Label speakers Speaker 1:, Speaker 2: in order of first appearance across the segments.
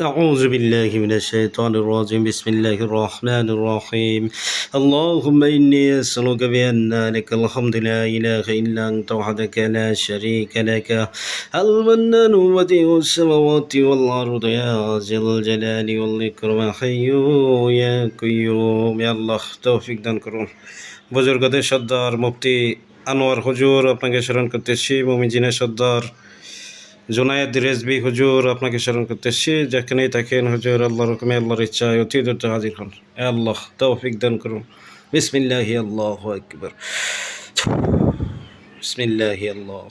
Speaker 1: أعوذ بالله من الشيطان الرجيم بسم الله الرحمن الرحيم اللهم إني أسألك بأن لك الحمد لا إله إلا أنت وحدك لا شريك لك المنان بديع السماوات والأرض يا ذا الجلال والإكرام حي يا قيوم يا الله توفيق দান করুন বুজুর্গদের সর্দার মুফতি আনোয়ার হুজুর আপনাকে স্মরণ করতেছি মমিজিনের সর্দার জোনায়েদ রেজবি হুজুর আপনাকে স্মরণ করতেছি যেখানেই থাকেন হুজুর আল্লাহ রকমে আল্লাহর ইচ্ছায় অতি দ্রুত হাজির হন এ আল্লাহ তৌফিক দান করুন বিসমিল্লাহ আল্লাহ আকবর বিসমিল্লাহ আল্লাহ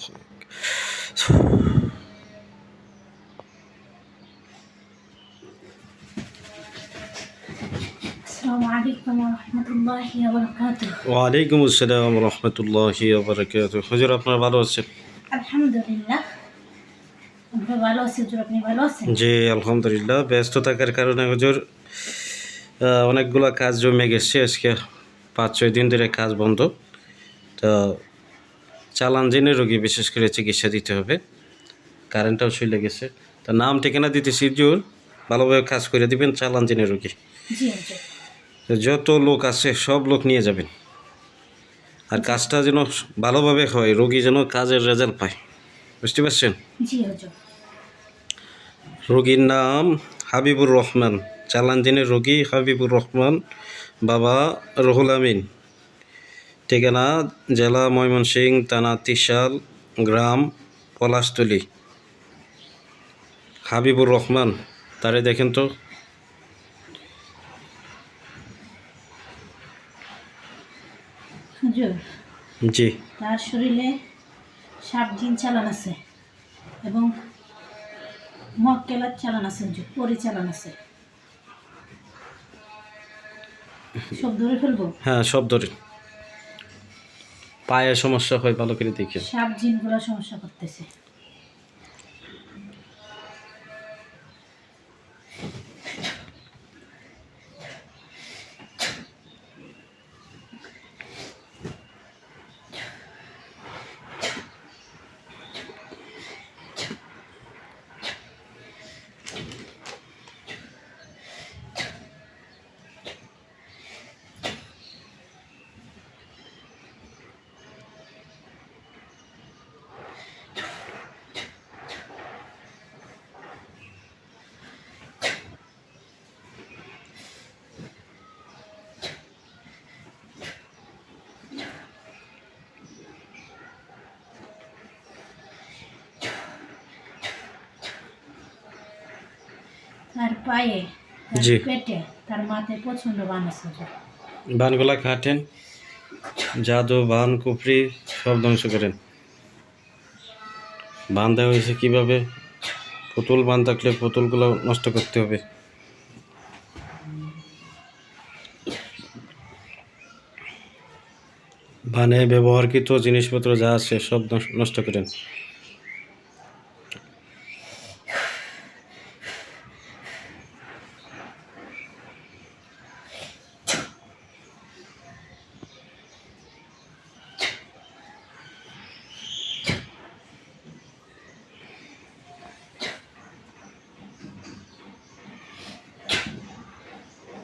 Speaker 2: السلام عليكم ورحمة الله وبركاته
Speaker 1: ওয়ালাইকুম আসসালাম রহমতুল্লাহ বারকাত হুজুর আপনার ভালো আছেন
Speaker 2: আলহামদুলিল্লাহ আমরা ভালো আছি হুজুর আপনি ভালো আছেন?
Speaker 1: জি আলহামদুলিল্লাহ ব্যস্ত থাকার কারণে হুজুর অনেকগুলো কাজ জমে গেছে। আজকে পাঁচ ছয় দিন ধরে কাজ বন্ধ। তো চালান জেনে রোগী বিশেষ করে চিকিৎসা দিতে হবে। কারেন্টটাও চলে গেছে। তা নাম ঠিকানা দিতেছি জোর ভালোভাবে কাজ করে দিবেন চালান জেনে রোগী। যত লোক আছে সব লোক নিয়ে যাবেন। আর কাজটা যেন ভালোভাবে হয় রোগী যেন কাজের রেজাল্ট পায়। বুঝতে পারছেন? রোগীর নাম হাবিবুর রহমান। চালানদিনের রোগী হাবিবুর রহমান বাবা রহুল আমিন। ঠিকানা জেলা ময়মনসিংহ থানা তিশাল গ্রাম পলাশতলি। হাবিবুর রহমান তারে দেখেন তো। জি।
Speaker 2: তার শরীরে সাত দিন চালান আছে এবং মক্কেলার চালান আছে পরিচালন আছে। সব ধরে ফেলব?
Speaker 1: হ্যাঁ সব ধরে। পায়ে সমস্যা হয় ভালো করে দেখে।
Speaker 2: সাপ জিনগুলো সমস্যা করতেছে। তার পায়ে তার
Speaker 1: জি।
Speaker 2: পেটে তার মাথায় প্রচণ্ড বান আছে
Speaker 1: বানগুলা কাটেন জাদু বান কুফরি সব ধ্বংস করেন। বান দেওয়া হয়েছে কীভাবে? পুতুল বান থাকলে পুতুলগুলো নষ্ট করতে হবে। বানে ব্যবহারকৃত জিনিসপত্র যা আছে সব নষ্ট করেন।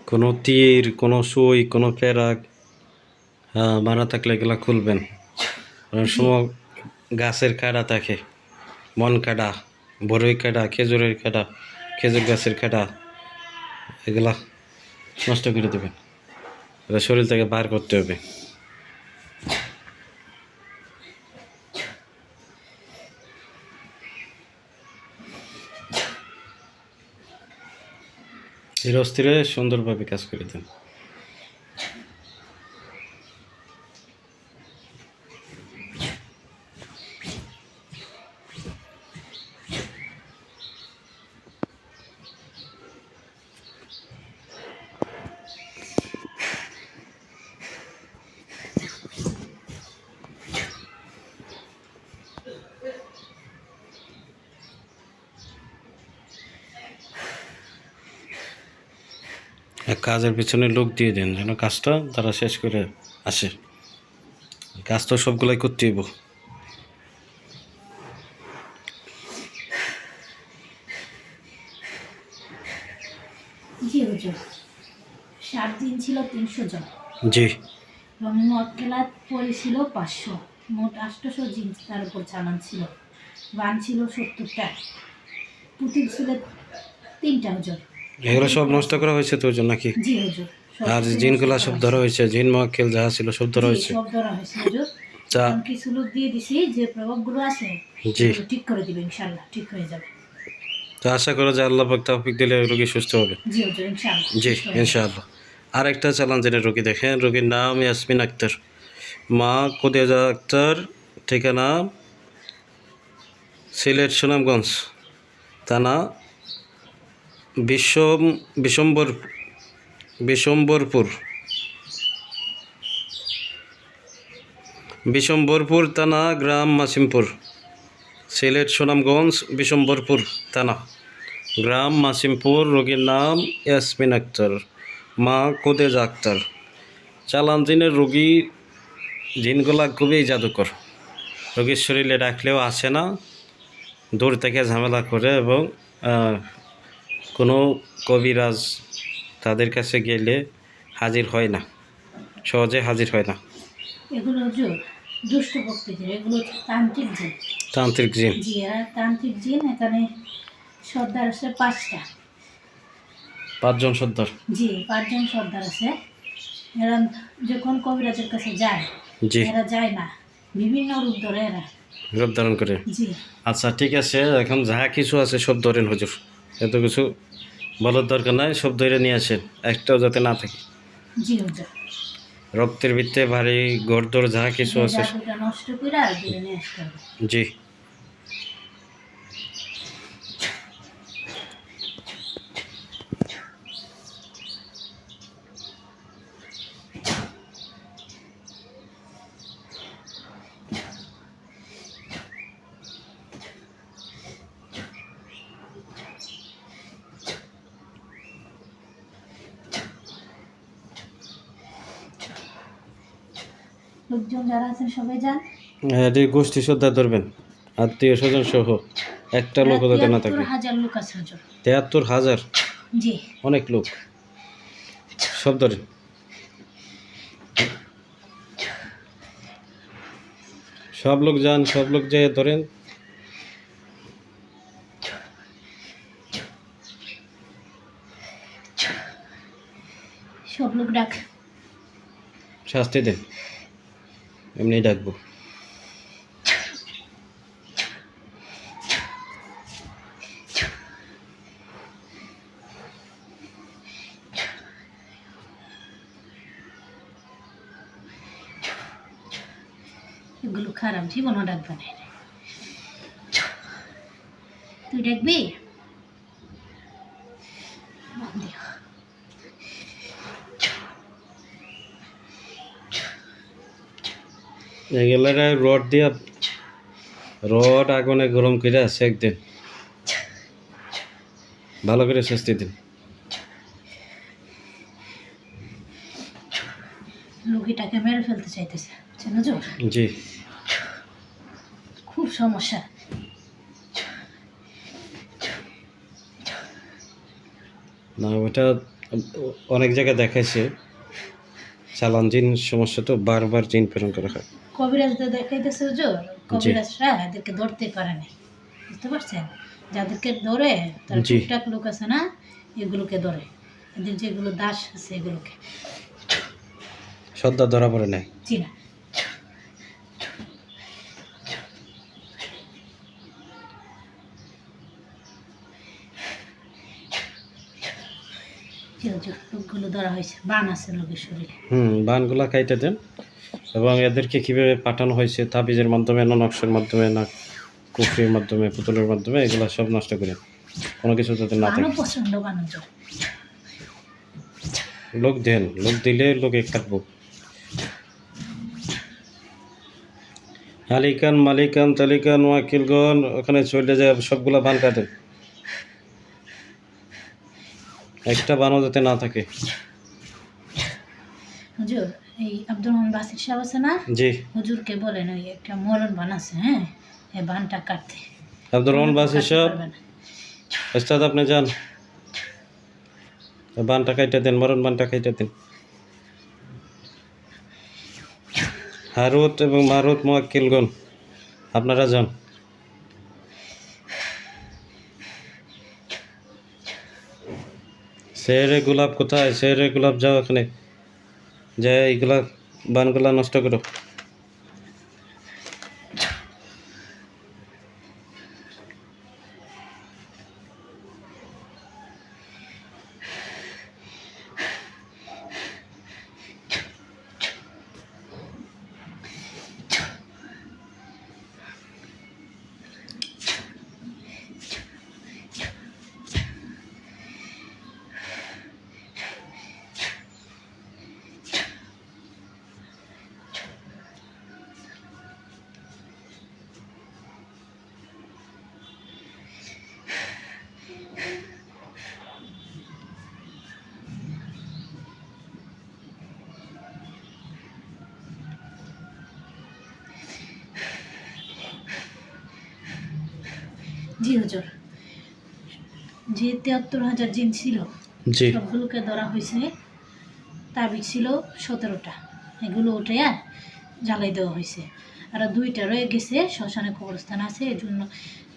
Speaker 1: কোনো তীর, কোনো সই, কোনো প্যারাক হ্যাঁ বানা থাকলে এগুলো খুলবেন। সময় গাছের কাটা থাকে মন কাটা, বরই কাটা, খেজুরের কাটা, খেজুর গাছের কাটা, এগুলা নষ্ট করে দেবেন। এটা শরীর থেকে বার করতে হবে। ধীরে স্থিরে সুন্দরভাবে কাজ করে দেন। কাজের পিছনে লোক দিয়ে দেন যেন কাজটা তারা শেষ করে আসে। কাজ তো সবগুলাই করতে হইব।
Speaker 2: জি হুজুর সাত দিন ছিল তিনশো জন।
Speaker 1: জি।
Speaker 2: এবং মক্কেলাত পড়েছিল পাঁচশো মোট আটশোশো জিনিস তার উপর চালান ছিল বান ছিল সত্তরটা। পুতুল ছিল তিনটা হুজুর।
Speaker 1: এগুলো সব নষ্ট করা হয়েছে তোর জন্য নাকি? আর জিনগুলা সব ধরা হয়েছে। জিন মক্কেল যাহা ছিল সব ধরা
Speaker 2: হয়েছে।
Speaker 1: হয়েছে।
Speaker 2: জি, সব ধরা হয়েছে
Speaker 1: তা
Speaker 2: এখন কিছু লোক দিয়ে দিছি যে প্রভাবগুলো আছে
Speaker 1: জি।
Speaker 2: ঠিক করে দিবে ইনশাল্লাহ ঠিক হয়ে যাবে।
Speaker 1: তো আশা করো যে আল্লাহ পাক তৌফিক দিলে রোগী সুস্থ হবে।
Speaker 2: জি।
Speaker 1: ইনশাআল্লাহ আরেকটা চালান যেটা রোগী দেখেন রোগীর নাম ইয়াসমিন আক্তার। মা কোদিয়াজা আক্তার ঠিকানা সিলেট সুনামগঞ্জ। থানা বিশ্বম বিশম্বর বিশম্বরপুর বিশম্বরপুর থানা, গ্রাম মাসিমপুর। সিলেট, সুনামগঞ্জ বিশম্বরপুর থানা। গ্রাম মাসিমপুর, রোগীর নাম ইয়াসমিন আক্তার, মা কোদেজ আক্তার। চালান জিনের রোগী জিনগুলা খুবই জাদুকর। রোগীর শরীরে রাখলেও আসে না, দূর থেকে ঝামেলা করে এবং কোনো কবিরাজ তাদের কাছে গেলে হাজির হয় না। সহজে হাজির হয় না।
Speaker 2: এগুলো দুষ্ট প্রকৃতির এগুলো হচ্ছে তান্ত্রিক জিন।
Speaker 1: তান্ত্রিক জিন।
Speaker 2: জি তান্ত্রিক জিন এখানে সর্দার আছে পাঁচটা।
Speaker 1: পাঁচজন সর্দার।
Speaker 2: জি পাঁচজন সর্দার আছে। এরা যখন কবিরাজের কাছে যায়
Speaker 1: জি।
Speaker 2: এরা যায় না। বিভিন্ন রূপ ধরে এরা।
Speaker 1: রূপ ধারণ করে।
Speaker 2: জি।
Speaker 1: আচ্ছা ঠিক আছে এখন যা কিছু আছে সব ধরেন হুজুর। এত কিছু বলার দরকার নাই সব ধরে নিয়ে আসেন একটাও যাতে না থাকে। রক্তের ভিত্তে ভারী ঘর গড়দর যা কিছু আছে
Speaker 2: দূরে আসতে হবে।
Speaker 1: জি।
Speaker 2: লোকজন যারা আছেন সবাই যান।
Speaker 1: হ্যাঁ এটি গোষ্ঠী শ্রদ্ধা ধরবেন আত্মীয় স্বজন সহ একটা লোক যাতে না থাকে।
Speaker 2: হাজার লোক আছে হুজুর
Speaker 1: তেহাত্তর হাজার?
Speaker 2: জি।
Speaker 1: অনেক লোক। সব ধরেন। সব লোক যান সব লোক যেয়ে ধরেন।
Speaker 2: সব লোক ডাক।
Speaker 1: শাস্তি দেন। এমনি ডাকবো।
Speaker 2: এগুলো খারাপ জীবনও ডাকবে না। তুই ডাকবি?
Speaker 1: এগুলার রড দিয়া রড আগুনে গরম করে আছে একদিন। ভালো করে শাস্তি দিন।
Speaker 2: রুগীটাকে মেরে ফেলতে চাইতেছে
Speaker 1: জি।
Speaker 2: খুব সমস্যা।
Speaker 1: না ওটা অনেক জায়গায় দেখাইছে। চালান জিন সমস্যা তো বারবার জিন প্রেরণ করা হয়।
Speaker 2: কবিরাজদের দেখাইতেছে হুজুর? কবিরাজরা এদেরকে ধরতে পারে না বুঝতে পারছেন? যাদেরকে ধরে তার। টুকটাক লোক আছে না এগুলোকে ধরে। এদের যেগুলো দাস আছে এগুলোকে।
Speaker 1: সদ্যা ধরা পড়ে নাই।
Speaker 2: জি লোকগুলো ধরা হয়েছে। বান আছে লোকের শরীরে।
Speaker 1: হুম বানগুলা কাইটে দেন। এবং এদেরকে কীভাবে পাঠানো হয়েছে তাবিজের মাধ্যমে না নকশের মাধ্যমে না কুফরির মাধ্যমে পুতুলের মাধ্যমে এগুলো সব নষ্ট করে। কোনো কিছু যাতে না থাকে। লোক দেন লোক দিলে লোকে কাটবো আলিকান মালিকান তালিকান ওয়াকিলগণ ওখানে চলে যায় সবগুলা বান কাটে। একটা বানও যাতে না থাকে।
Speaker 2: হুজুর এই আব্দুল রহমান বাসির সাহেব আছে না?
Speaker 1: জি।
Speaker 2: হুজুরকে বলেন ওই একটা মরণ বান আছে হ্যাঁ? এই বানটা কাটতে।
Speaker 1: আব্দুর রহমান বাসি
Speaker 2: কাটতে
Speaker 1: সাহেব? ওস্তাদ আপনি যান। বানটা কাইটা দেন মরণ বানটা কাইটা দেন। হারুত এবং মারুত মোয়াক্কিলগণ আপনারা যান। শেরে গোলাপ কোথায়? শেরে গোলাপ যাও এখানে। যে এইগুলা বানগুলা নষ্ট করো
Speaker 2: জি হুজুর যে তিয়াত্তর হাজার জিন ছিল সবগুলোকে ধরা হয়েছে তাবিজ ছিল সতেরোটা। এগুলো উঠে আর জ্বালাই দেওয়া হয়েছে। আর দুইটা রয়ে গেছে শ্মশানে কবরস্থান আছে এই জন্য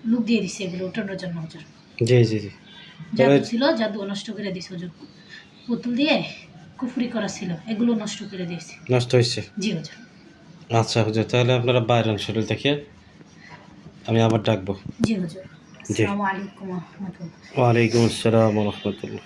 Speaker 2: লুক দিয়ে দিছে এগুলো ওঠানোর জন্য হুজুর।
Speaker 1: জি জি জি।
Speaker 2: জাদু ছিল জাদু নষ্ট করে দিছে হুজুর। পুতুল দিয়ে কুফরি করা ছিল এগুলো নষ্ট করে দিয়েছে।
Speaker 1: নষ্ট হয়েছে?
Speaker 2: জি হুজুর।
Speaker 1: আচ্ছা হুজুর তাহলে আপনারা বাইরেন শরীর দেখিয়ে আমি আবার ডাকবো।
Speaker 2: জি হুজুর। আসসালামু আলাইকুম রহমতুল্লাহ
Speaker 1: ওয়ালাইকুম আসসালাম রহমতুল্লাহ